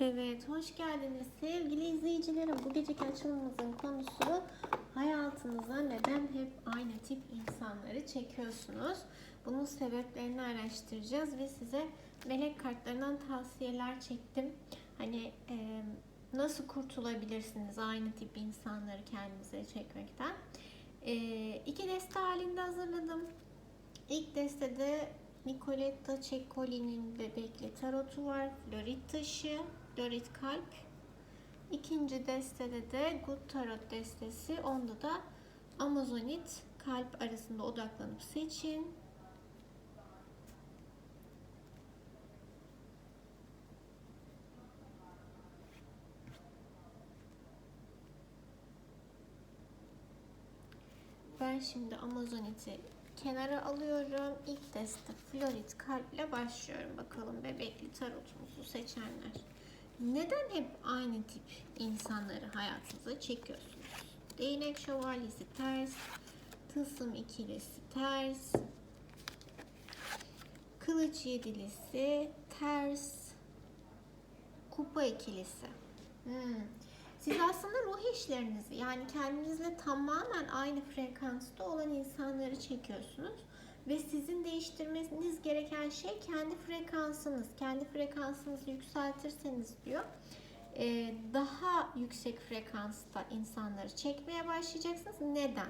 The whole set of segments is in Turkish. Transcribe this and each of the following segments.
Evet, hoş geldiniz sevgili izleyicilerim. Bu geceki açılımımızın konusu hayatınıza neden hep aynı tip insanları çekiyorsunuz? Bunun sebeplerini araştıracağız ve size melek kartlarından tavsiyeler çektim. Hani e, nasıl kurtulabilirsiniz aynı tip insanları kendinize çekmekten? E, iki deste halinde hazırladım. İlk destede Nicoletta Ceccoli'nin bebekli tarotu var. Florit taşı, florit kalp. İkinci destede de Good Tarot destesi. Onda da Amazonit kalp arasında odaklanıp seçin. Ben şimdi Amazonit'i kenara alıyorum. İlk deste Florit kalple başlıyorum. Bakalım bebekli tarotumuzu seçenler. Neden hep aynı tip insanları hayatınıza çekiyorsunuz? Değnek şövalyesi ters, tılsım ikilisi ters, kılıç yedilisi ters, kupa ikilisi. Hmm. Siz aslında ruh işlerinizi yani kendinizle tamamen aynı frekansta olan insanları çekiyorsunuz. Ve sizin değiştirmeniz gereken şey kendi frekansınız. Kendi frekansınızı yükseltirseniz diyor e, daha yüksek frekansta insanları çekmeye başlayacaksınız. Neden?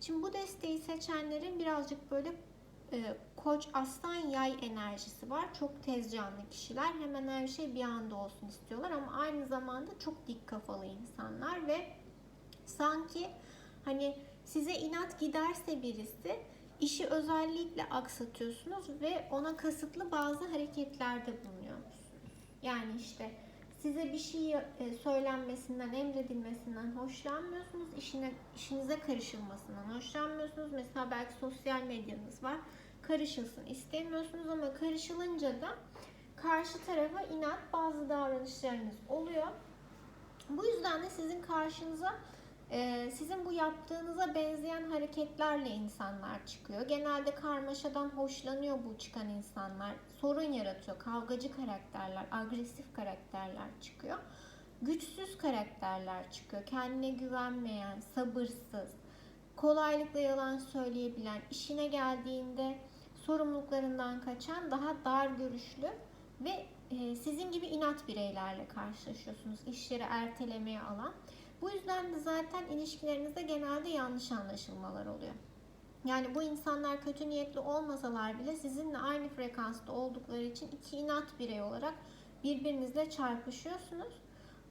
Şimdi bu desteği seçenlerin birazcık böyle e, koç aslan yay enerjisi var. Çok tez canlı kişiler. Hemen her şey bir anda olsun istiyorlar ama aynı zamanda çok dik kafalı insanlar ve sanki hani size inat giderse birisi işi özellikle aksatıyorsunuz ve ona kasıtlı bazı hareketlerde bulunuyorsunuz. Yani işte size bir şey söylenmesinden, emredilmesinden hoşlanmıyorsunuz. İşine, işinize karışılmasından hoşlanmıyorsunuz. Mesela belki sosyal medyanız var. Karışılsın istemiyorsunuz ama karışılınca da karşı tarafa inat bazı davranışlarınız oluyor. Bu yüzden de sizin karşınıza sizin bu yaptığınıza benzeyen hareketlerle insanlar çıkıyor. Genelde karmaşadan hoşlanıyor bu çıkan insanlar. Sorun yaratıyor. Kavgacı karakterler, agresif karakterler çıkıyor. Güçsüz karakterler çıkıyor. Kendine güvenmeyen, sabırsız, kolaylıkla yalan söyleyebilen, işine geldiğinde sorumluluklarından kaçan, daha dar görüşlü ve sizin gibi inat bireylerle karşılaşıyorsunuz. İşleri ertelemeye alan. Bu yüzden de zaten ilişkilerinizde genelde yanlış anlaşılmalar oluyor. Yani bu insanlar kötü niyetli olmasalar bile sizinle aynı frekansta oldukları için iki inat birey olarak birbirinizle çarpışıyorsunuz.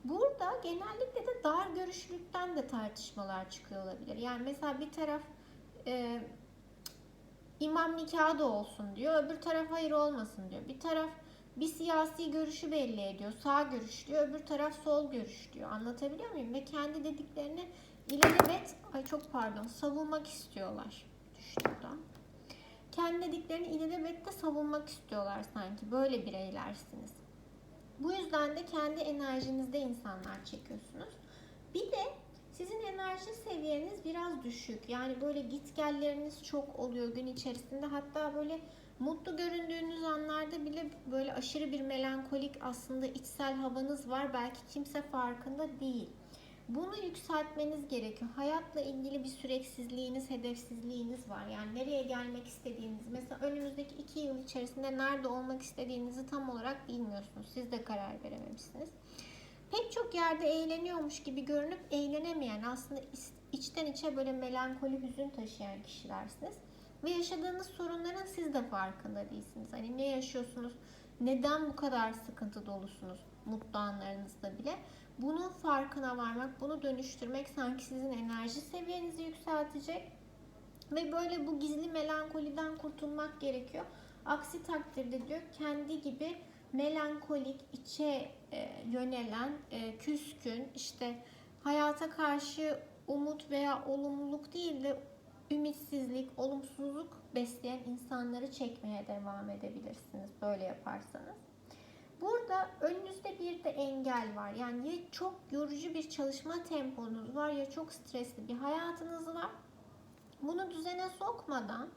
Burada genellikle de dar görüşlülükten de tartışmalar çıkıyor olabilir. Yani mesela bir taraf e, imam nikahı da olsun diyor, öbür taraf hayır olmasın diyor. Bir taraf bir siyasi görüşü belli ediyor. Sağ görüş diyor, öbür taraf sol görüş diyor. Anlatabiliyor muyum? Ve kendi dediklerini ilelebet, ay çok pardon, savunmak istiyorlar. Düştü buradan. Kendi dediklerini ilelebet de savunmak istiyorlar sanki. Böyle bireylersiniz. Bu yüzden de kendi enerjinizde insanlar çekiyorsunuz. Bir de sizin enerji seviyeniz biraz düşük. Yani böyle gitgelleriniz çok oluyor gün içerisinde. Hatta böyle Mutlu göründüğünüz anlarda bile böyle aşırı bir melankolik aslında içsel havanız var. Belki kimse farkında değil. Bunu yükseltmeniz gerekiyor. Hayatla ilgili bir süreksizliğiniz, hedefsizliğiniz var. Yani nereye gelmek istediğiniz, mesela önümüzdeki iki yıl içerisinde nerede olmak istediğinizi tam olarak bilmiyorsunuz. Siz de karar verememişsiniz. Pek çok yerde eğleniyormuş gibi görünüp eğlenemeyen, aslında içten içe böyle melankoli, hüzün taşıyan kişilersiniz. Ve yaşadığınız sorunların siz de farkında değilsiniz. Hani ne yaşıyorsunuz? Neden bu kadar sıkıntı dolusunuz mutlu anlarınızda bile? Bunun farkına varmak, bunu dönüştürmek sanki sizin enerji seviyenizi yükseltecek. Ve böyle bu gizli melankoliden kurtulmak gerekiyor. Aksi takdirde diyor kendi gibi melankolik, içe e, yönelen, e, küskün, işte hayata karşı umut veya olumluluk değil de ümitsizlik, olumsuzluk besleyen insanları çekmeye devam edebilirsiniz böyle yaparsanız. Burada önünüzde bir de engel var. Yani ya çok yorucu bir çalışma temponuz var ya çok stresli bir hayatınız var. Bunu düzene sokmadan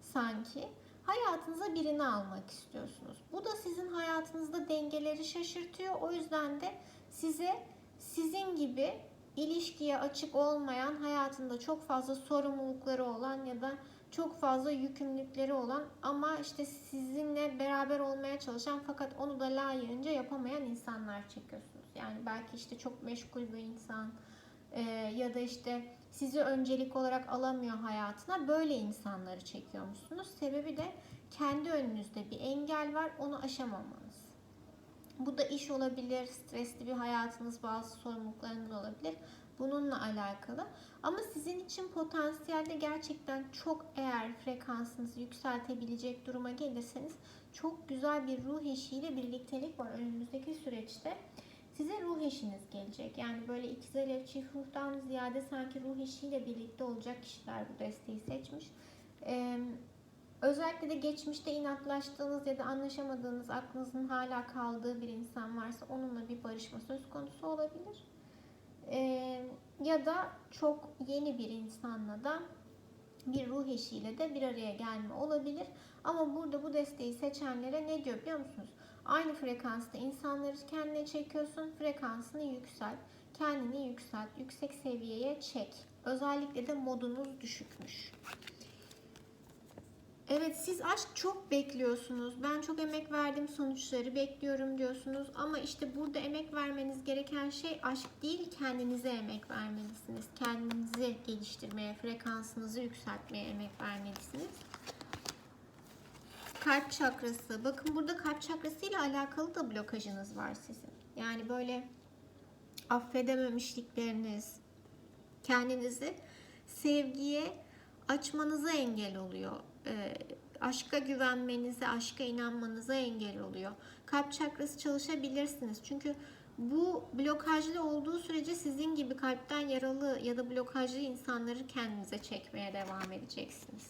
sanki hayatınıza birini almak istiyorsunuz. Bu da sizin hayatınızda dengeleri şaşırtıyor. O yüzden de size sizin gibi ilişkiye açık olmayan, hayatında çok fazla sorumlulukları olan ya da çok fazla yükümlülükleri olan ama işte sizinle beraber olmaya çalışan fakat onu da layığınca yapamayan insanlar çekiyorsunuz. Yani belki işte çok meşgul bir insan ya da işte sizi öncelik olarak alamıyor hayatına böyle insanları çekiyormuşsunuz. Sebebi de kendi önünüzde bir engel var onu aşamamanız. Bu da iş olabilir, stresli bir hayatınız, bazı sorumluluklarınız olabilir. Bununla alakalı. Ama sizin için potansiyelde gerçekten çok eğer frekansınızı yükseltebilecek duruma gelirseniz çok güzel bir ruh eşiyle birliktelik var önümüzdeki süreçte. Size ruh eşiniz gelecek. Yani böyle ikizler çift ruhtan ziyade sanki ruh eşiyle birlikte olacak kişiler bu desteği seçmiş. Ee, özellikle de geçmişte inatlaştığınız ya da anlaşamadığınız aklınızın hala kaldığı bir insan varsa onunla bir barışma söz konusu olabilir. Ee, ya da çok yeni bir insanla da bir ruh eşiyle de bir araya gelme olabilir. Ama burada bu desteği seçenlere ne diyor biliyor musunuz? Aynı frekansta insanları kendine çekiyorsun. Frekansını yükselt. Kendini yükselt. Yüksek seviyeye çek. Özellikle de modunuz düşükmüş. Evet siz aşk çok bekliyorsunuz. Ben çok emek verdim sonuçları bekliyorum diyorsunuz. Ama işte burada emek vermeniz gereken şey aşk değil kendinize emek vermelisiniz. Kendinizi geliştirmeye, frekansınızı yükseltmeye emek vermelisiniz. Kalp çakrası. Bakın burada kalp çakrası ile alakalı da blokajınız var sizin. Yani böyle affedememişlikleriniz, kendinizi sevgiye açmanıza engel oluyor. E, aşka güvenmenize, aşka inanmanıza engel oluyor. Kalp çakrası çalışabilirsiniz. Çünkü bu blokajlı olduğu sürece sizin gibi kalpten yaralı ya da blokajlı insanları kendinize çekmeye devam edeceksiniz.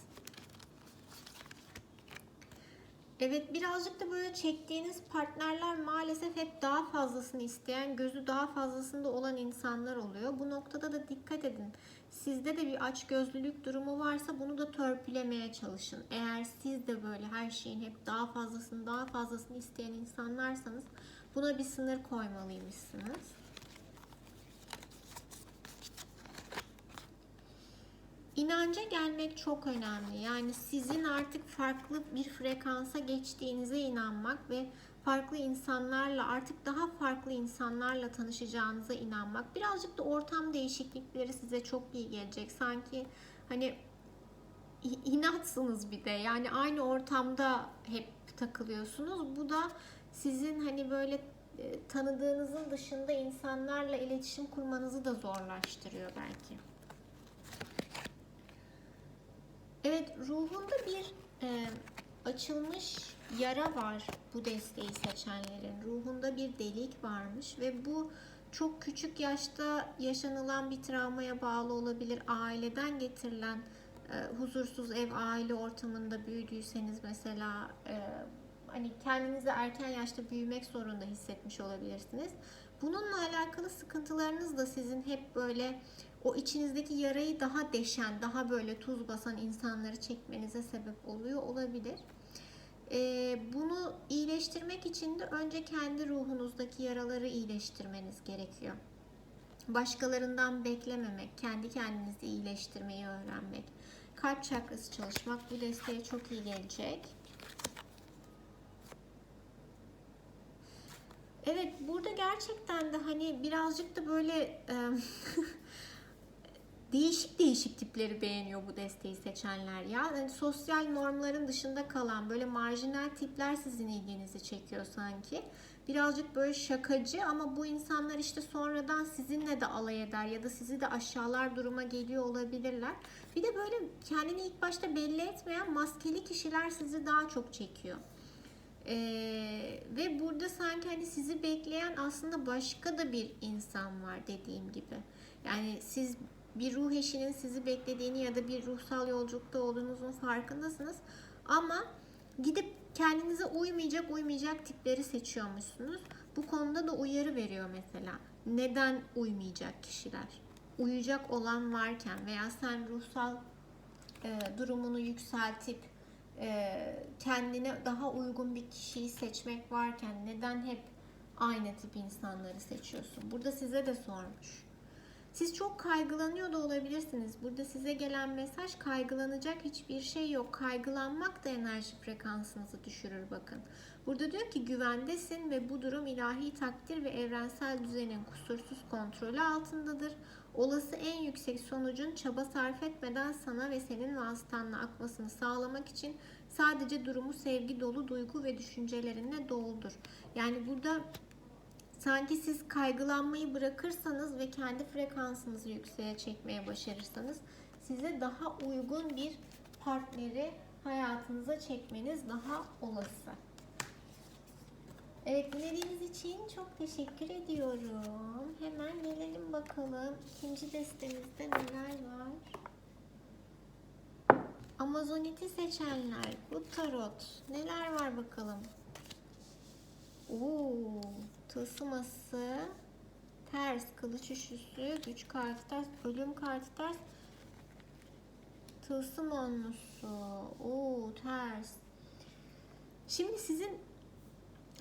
Evet birazcık da böyle çektiğiniz partnerler maalesef hep daha fazlasını isteyen, gözü daha fazlasında olan insanlar oluyor. Bu noktada da dikkat edin. Sizde de bir açgözlülük durumu varsa bunu da törpülemeye çalışın. Eğer siz de böyle her şeyin hep daha fazlasını daha fazlasını isteyen insanlarsanız buna bir sınır koymalıymışsınız. İnanca gelmek çok önemli. Yani sizin artık farklı bir frekansa geçtiğinize inanmak ve farklı insanlarla artık daha farklı insanlarla tanışacağınıza inanmak. Birazcık da ortam değişiklikleri size çok iyi gelecek. Sanki hani inatsınız bir de. Yani aynı ortamda hep takılıyorsunuz. Bu da sizin hani böyle e, tanıdığınızın dışında insanlarla iletişim kurmanızı da zorlaştırıyor belki. Evet ruhunda bir e, açılmış yara var bu desteği seçenlerin. Ruhunda bir delik varmış ve bu çok küçük yaşta yaşanılan bir travmaya bağlı olabilir. Aileden getirilen e, huzursuz ev aile ortamında büyüdüyseniz mesela e, hani kendinizi erken yaşta büyümek zorunda hissetmiş olabilirsiniz. Bununla alakalı sıkıntılarınız da sizin hep böyle o içinizdeki yarayı daha deşen, daha böyle tuz basan insanları çekmenize sebep oluyor olabilir. Ee, bunu iyileştirmek için de önce kendi ruhunuzdaki yaraları iyileştirmeniz gerekiyor. Başkalarından beklememek, kendi kendinizi iyileştirmeyi öğrenmek, kalp çakrası çalışmak bu desteğe çok iyi gelecek. Evet burada gerçekten de hani birazcık da böyle değişik değişik tipleri beğeniyor bu desteği seçenler ya. Yani sosyal normların dışında kalan böyle marjinal tipler sizin ilginizi çekiyor sanki. Birazcık böyle şakacı ama bu insanlar işte sonradan sizinle de alay eder ya da sizi de aşağılar duruma geliyor olabilirler. Bir de böyle kendini ilk başta belli etmeyen maskeli kişiler sizi daha çok çekiyor. Ee, ve burada sanki hani sizi bekleyen aslında başka da bir insan var dediğim gibi. Yani siz bir ruh eşinin sizi beklediğini ya da bir ruhsal yolculukta olduğunuzun farkındasınız. Ama gidip kendinize uymayacak uymayacak tipleri seçiyormuşsunuz. Bu konuda da uyarı veriyor mesela. Neden uymayacak kişiler? Uyacak olan varken veya sen ruhsal e, durumunu yükseltip e, kendine daha uygun bir kişiyi seçmek varken neden hep aynı tip insanları seçiyorsun? Burada size de sormuş. Siz çok kaygılanıyor da olabilirsiniz. Burada size gelen mesaj kaygılanacak hiçbir şey yok. Kaygılanmak da enerji frekansınızı düşürür bakın. Burada diyor ki güvendesin ve bu durum ilahi takdir ve evrensel düzenin kusursuz kontrolü altındadır. Olası en yüksek sonucun çaba sarf etmeden sana ve senin vasıtanla akmasını sağlamak için sadece durumu sevgi dolu duygu ve düşüncelerinle doldur. Yani burada sanki siz kaygılanmayı bırakırsanız ve kendi frekansınızı yükseğe çekmeye başarırsanız size daha uygun bir partneri hayatınıza çekmeniz daha olası. Evet dinlediğiniz için çok teşekkür ediyorum. Hemen gelelim bakalım ikinci destemizde neler var. Amazoniti seçenler, bu tarot neler var bakalım. Oo, tılsıması, ters, kılıç üçlüsü, güç kartı ters, ölüm kartı ters, tılsım onlusu, oo ters. Şimdi sizin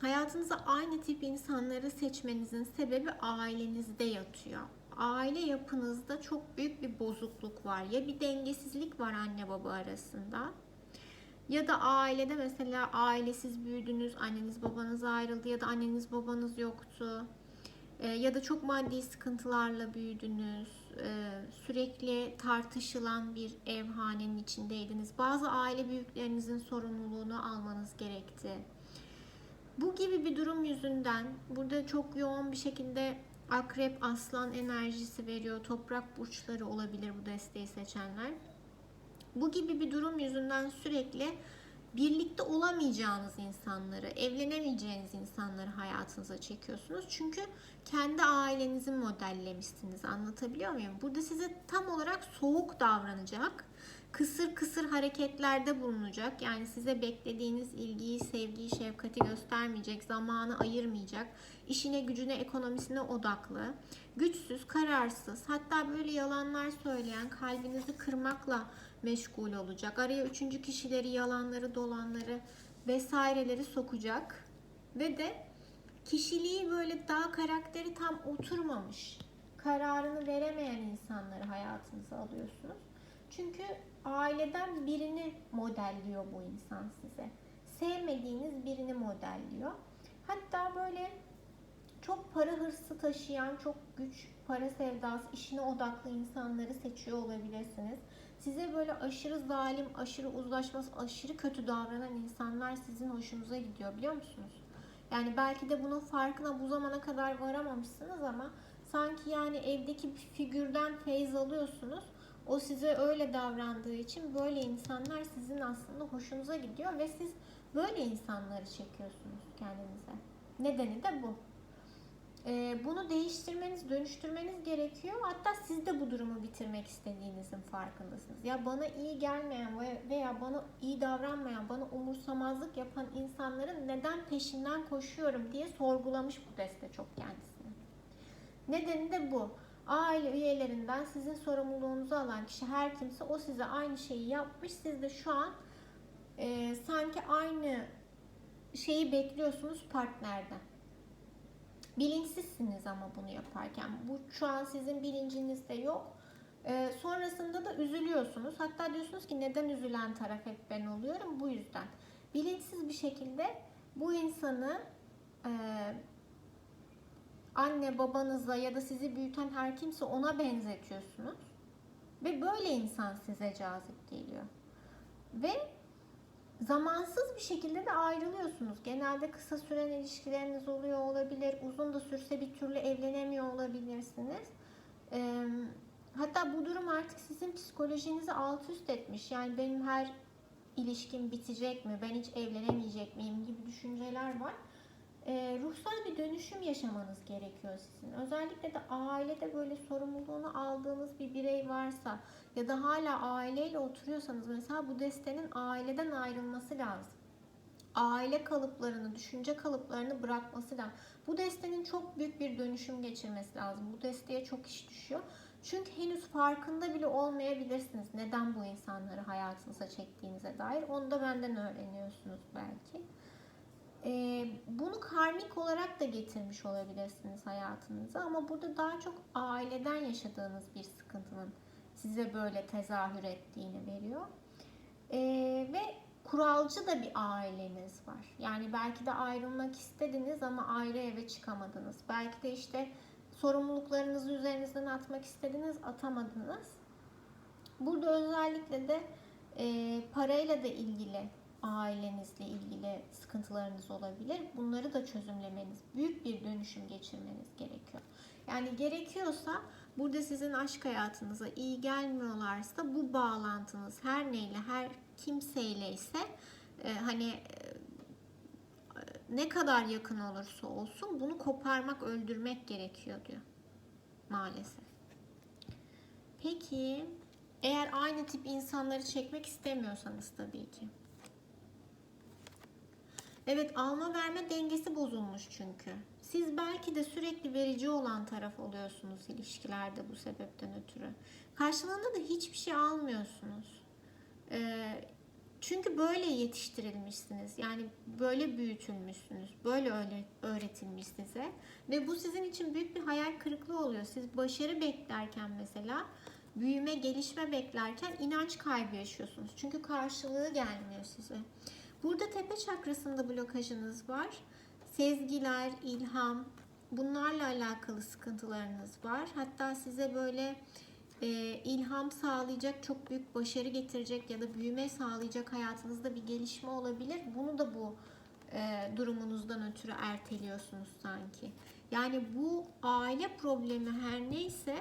hayatınıza aynı tip insanları seçmenizin sebebi ailenizde yatıyor. Aile yapınızda çok büyük bir bozukluk var. Ya bir dengesizlik var anne baba arasında. Ya da ailede mesela ailesiz büyüdünüz, anneniz babanız ayrıldı ya da anneniz babanız yoktu. Ee, ya da çok maddi sıkıntılarla büyüdünüz. Ee, sürekli tartışılan bir ev hanenin içindeydiniz. Bazı aile büyüklerinizin sorumluluğunu almanız gerekti. Bu gibi bir durum yüzünden burada çok yoğun bir şekilde akrep aslan enerjisi veriyor. Toprak burçları olabilir bu desteği seçenler. Bu gibi bir durum yüzünden sürekli birlikte olamayacağınız insanları, evlenemeyeceğiniz insanları hayatınıza çekiyorsunuz. Çünkü kendi ailenizi modellemişsiniz. Anlatabiliyor muyum? Burada size tam olarak soğuk davranacak, kısır kısır hareketlerde bulunacak. Yani size beklediğiniz ilgiyi, sevgiyi, şefkati göstermeyecek, zamanı ayırmayacak. işine, gücüne, ekonomisine odaklı. Güçsüz, kararsız, hatta böyle yalanlar söyleyen, kalbinizi kırmakla meşgul olacak. Araya üçüncü kişileri, yalanları, dolanları vesaireleri sokacak. Ve de kişiliği böyle daha karakteri tam oturmamış, kararını veremeyen insanları hayatınıza alıyorsunuz. Çünkü aileden birini modelliyor bu insan size. Sevmediğiniz birini modelliyor. Hatta böyle çok para hırsı taşıyan, çok güç, para sevdası, işine odaklı insanları seçiyor olabilirsiniz. Size böyle aşırı zalim, aşırı uzlaşmaz, aşırı kötü davranan insanlar sizin hoşunuza gidiyor biliyor musunuz? Yani belki de bunun farkına bu zamana kadar varamamışsınız ama sanki yani evdeki bir figürden feyz alıyorsunuz. O size öyle davrandığı için böyle insanlar sizin aslında hoşunuza gidiyor ve siz böyle insanları çekiyorsunuz kendinize. Nedeni de bu. Ee, bunu değiştirmeniz, dönüştürmeniz gerekiyor. Hatta siz de bu durumu bitirmek istediğinizin farkındasınız. Ya bana iyi gelmeyen veya bana iyi davranmayan, bana umursamazlık yapan insanların neden peşinden koşuyorum diye sorgulamış bu deste çok kendisini. Nedeni de bu. Aile üyelerinden sizin sorumluluğunuzu alan kişi her kimse o size aynı şeyi yapmış. Siz de şu an e, sanki aynı şeyi bekliyorsunuz partnerden. Bilinçsizsiniz ama bunu yaparken. Bu şu an sizin bilincinizde yok. Ee, sonrasında da üzülüyorsunuz. Hatta diyorsunuz ki neden üzülen taraf hep ben oluyorum? Bu yüzden. Bilinçsiz bir şekilde bu insanı e, anne babanıza ya da sizi büyüten her kimse ona benzetiyorsunuz. Ve böyle insan size cazip geliyor. Ve zamansız bir şekilde de ayrılıyorsunuz. Genelde kısa süren ilişkileriniz oluyor olabilir. Uzun da sürse bir türlü evlenemiyor olabilirsiniz. Ee, hatta bu durum artık sizin psikolojinizi alt üst etmiş. Yani benim her ilişkim bitecek mi? Ben hiç evlenemeyecek miyim? gibi düşünceler var. Ee, ruhsal bir dönüşüm yaşamanız gerekiyor sizin. Özellikle de ailede böyle sorumluluğunu aldığınız bir birey varsa ya da hala aileyle oturuyorsanız mesela bu destenin aileden ayrılması lazım. Aile kalıplarını, düşünce kalıplarını bırakması lazım. Bu destenin çok büyük bir dönüşüm geçirmesi lazım. Bu desteğe çok iş düşüyor. Çünkü henüz farkında bile olmayabilirsiniz. Neden bu insanları hayatınıza çektiğinize dair. Onu da benden öğreniyorsunuz belki. Ee, bunu karmik olarak da getirmiş olabilirsiniz hayatınıza. Ama burada daha çok aileden yaşadığınız bir sıkıntının size böyle tezahür ettiğini veriyor. Ee, ve kuralcı da bir aileniz var. Yani belki de ayrılmak istediniz ama ayrı eve çıkamadınız. Belki de işte sorumluluklarınızı üzerinizden atmak istediniz, atamadınız. Burada özellikle de e, parayla da ilgili, ailenizle ilgili sıkıntılarınız olabilir. Bunları da çözümlemeniz, büyük bir dönüşüm geçirmeniz gerekiyor. Yani gerekiyorsa burada sizin aşk hayatınıza iyi gelmiyorlarsa bu bağlantınız her neyle, her kimseyle ise e, hani e, ne kadar yakın olursa olsun bunu koparmak, öldürmek gerekiyor diyor. Maalesef. Peki eğer aynı tip insanları çekmek istemiyorsanız tabii ki. Evet alma verme dengesi bozulmuş çünkü. Siz belki de sürekli verici olan taraf oluyorsunuz ilişkilerde bu sebepten ötürü. Karşılığında da hiçbir şey almıyorsunuz. Ee, çünkü böyle yetiştirilmişsiniz. Yani böyle büyütülmüşsünüz. Böyle öyle öğretilmiş size. Ve bu sizin için büyük bir hayal kırıklığı oluyor. Siz başarı beklerken mesela büyüme, gelişme beklerken inanç kaybı yaşıyorsunuz. Çünkü karşılığı gelmiyor size. Burada tepe çakrasında blokajınız var. Sezgiler, ilham bunlarla alakalı sıkıntılarınız var. Hatta size böyle e, ilham sağlayacak, çok büyük başarı getirecek ya da büyüme sağlayacak hayatınızda bir gelişme olabilir. Bunu da bu e, durumunuzdan ötürü erteliyorsunuz sanki. Yani bu aile problemi her neyse,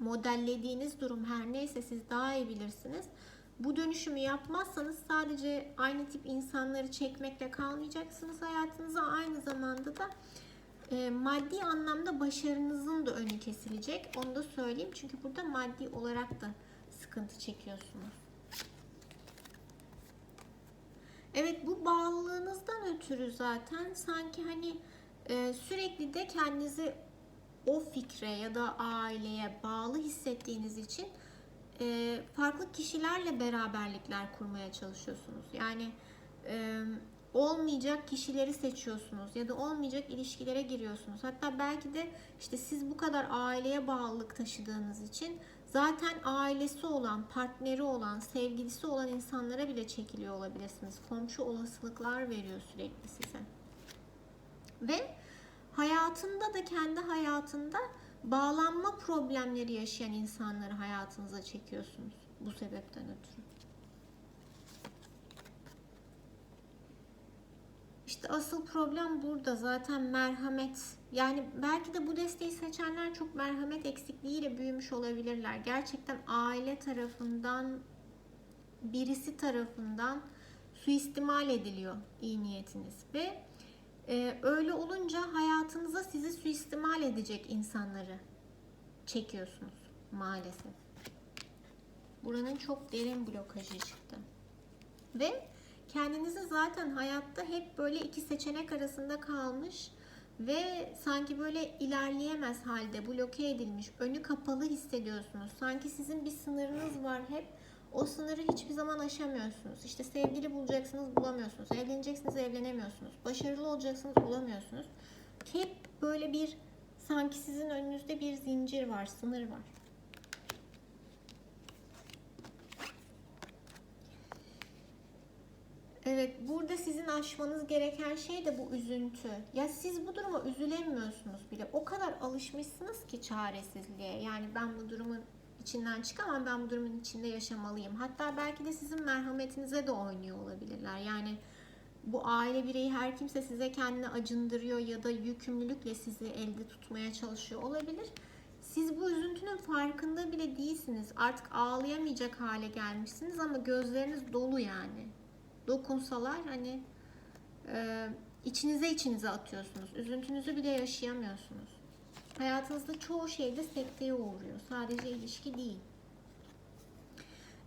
modellediğiniz durum her neyse siz daha iyi bilirsiniz. Bu dönüşümü yapmazsanız sadece aynı tip insanları çekmekle kalmayacaksınız hayatınıza. Aynı zamanda da e, maddi anlamda başarınızın da önü kesilecek. Onu da söyleyeyim. Çünkü burada maddi olarak da sıkıntı çekiyorsunuz. Evet bu bağlılığınızdan ötürü zaten sanki hani e, sürekli de kendinizi o fikre ya da aileye bağlı hissettiğiniz için e, farklı kişilerle beraberlikler kurmaya çalışıyorsunuz. Yani e, olmayacak kişileri seçiyorsunuz ya da olmayacak ilişkilere giriyorsunuz. Hatta belki de işte siz bu kadar aileye bağlılık taşıdığınız için zaten ailesi olan, partneri olan, sevgilisi olan insanlara bile çekiliyor olabilirsiniz. Komşu olasılıklar veriyor sürekli size. Ve hayatında da kendi hayatında bağlanma problemleri yaşayan insanları hayatınıza çekiyorsunuz bu sebepten ötürü. İşte asıl problem burada zaten merhamet. Yani belki de bu desteği seçenler çok merhamet eksikliğiyle büyümüş olabilirler. Gerçekten aile tarafından, birisi tarafından suistimal ediliyor iyi niyetiniz ve e, öyle olunca hayatınıza sizi suistimal edecek insanları çekiyorsunuz maalesef. Buranın çok derin blokajı çıktı. Ve kendinizi zaten hayatta hep böyle iki seçenek arasında kalmış ve sanki böyle ilerleyemez halde bloke edilmiş, önü kapalı hissediyorsunuz. Sanki sizin bir sınırınız var hep. O sınırı hiçbir zaman aşamıyorsunuz. İşte sevgili bulacaksınız bulamıyorsunuz. Evleneceksiniz evlenemiyorsunuz. Başarılı olacaksınız bulamıyorsunuz. Hep böyle bir sanki sizin önünüzde bir zincir var, sınır var. Evet, burada sizin aşmanız gereken şey de bu üzüntü. Ya siz bu duruma üzülemiyorsunuz bile. O kadar alışmışsınız ki çaresizliğe. Yani ben bu durumun içinden çıkamam, ben bu durumun içinde yaşamalıyım. Hatta belki de sizin merhametinize de oynuyor olabilirler. Yani bu aile bireyi her kimse size kendini acındırıyor ya da yükümlülükle sizi elde tutmaya çalışıyor olabilir. Siz bu üzüntünün farkında bile değilsiniz. Artık ağlayamayacak hale gelmişsiniz ama gözleriniz dolu yani dokunsalar hani e, içinize içinize atıyorsunuz. Üzüntünüzü bile yaşayamıyorsunuz. Hayatınızda çoğu şeyde sekteye uğruyor. Sadece ilişki değil.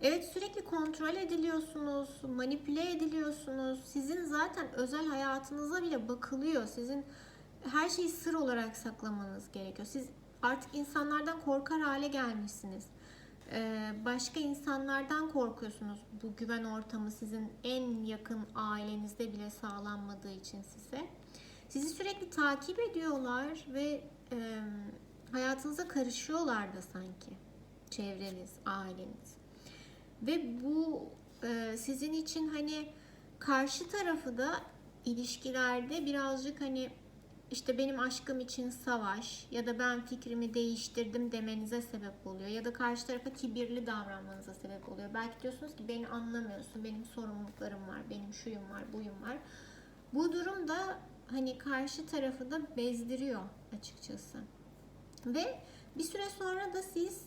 Evet sürekli kontrol ediliyorsunuz, manipüle ediliyorsunuz. Sizin zaten özel hayatınıza bile bakılıyor. Sizin her şeyi sır olarak saklamanız gerekiyor. Siz artık insanlardan korkar hale gelmişsiniz. Ee, başka insanlardan korkuyorsunuz. Bu güven ortamı sizin en yakın ailenizde bile sağlanmadığı için size. Sizi sürekli takip ediyorlar ve hayatınıza karışıyorlar da sanki. Çevreniz, aileniz. Ve bu sizin için hani karşı tarafı da ilişkilerde birazcık hani işte benim aşkım için savaş ya da ben fikrimi değiştirdim demenize sebep oluyor ya da karşı tarafa kibirli davranmanıza sebep oluyor. Belki diyorsunuz ki beni anlamıyorsun, benim sorumluluklarım var, benim şuyum var, buyum var. Bu durum da hani karşı tarafı da bezdiriyor açıkçası. Ve bir süre sonra da siz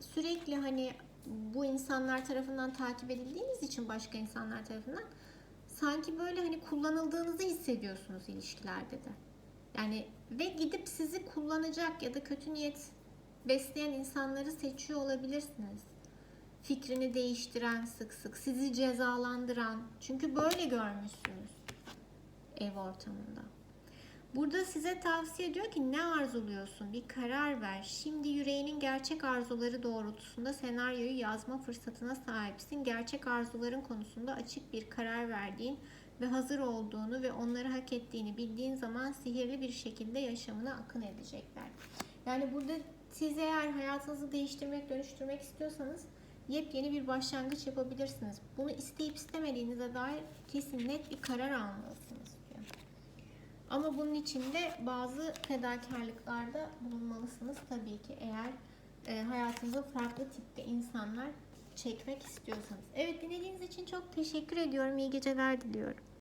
sürekli hani bu insanlar tarafından takip edildiğiniz için başka insanlar tarafından sanki böyle hani kullanıldığınızı hissediyorsunuz ilişkilerde de. Yani ve gidip sizi kullanacak ya da kötü niyet besleyen insanları seçiyor olabilirsiniz. Fikrini değiştiren sık sık, sizi cezalandıran. Çünkü böyle görmüşsünüz ev ortamında. Burada size tavsiye ediyor ki ne arzuluyorsun? Bir karar ver. Şimdi yüreğinin gerçek arzuları doğrultusunda senaryoyu yazma fırsatına sahipsin. Gerçek arzuların konusunda açık bir karar verdiğin ve hazır olduğunu ve onları hak ettiğini bildiğin zaman sihirli bir şekilde yaşamına akın edecekler. Yani burada siz eğer hayatınızı değiştirmek, dönüştürmek istiyorsanız yepyeni bir başlangıç yapabilirsiniz. Bunu isteyip istemediğinize dair kesin net bir karar almalısınız. Ama bunun için de bazı fedakarlıklarda bulunmalısınız tabii ki eğer e, hayatınıza farklı tipte insanlar çekmek istiyorsanız. Evet dinlediğiniz için çok teşekkür ediyorum. İyi geceler diliyorum.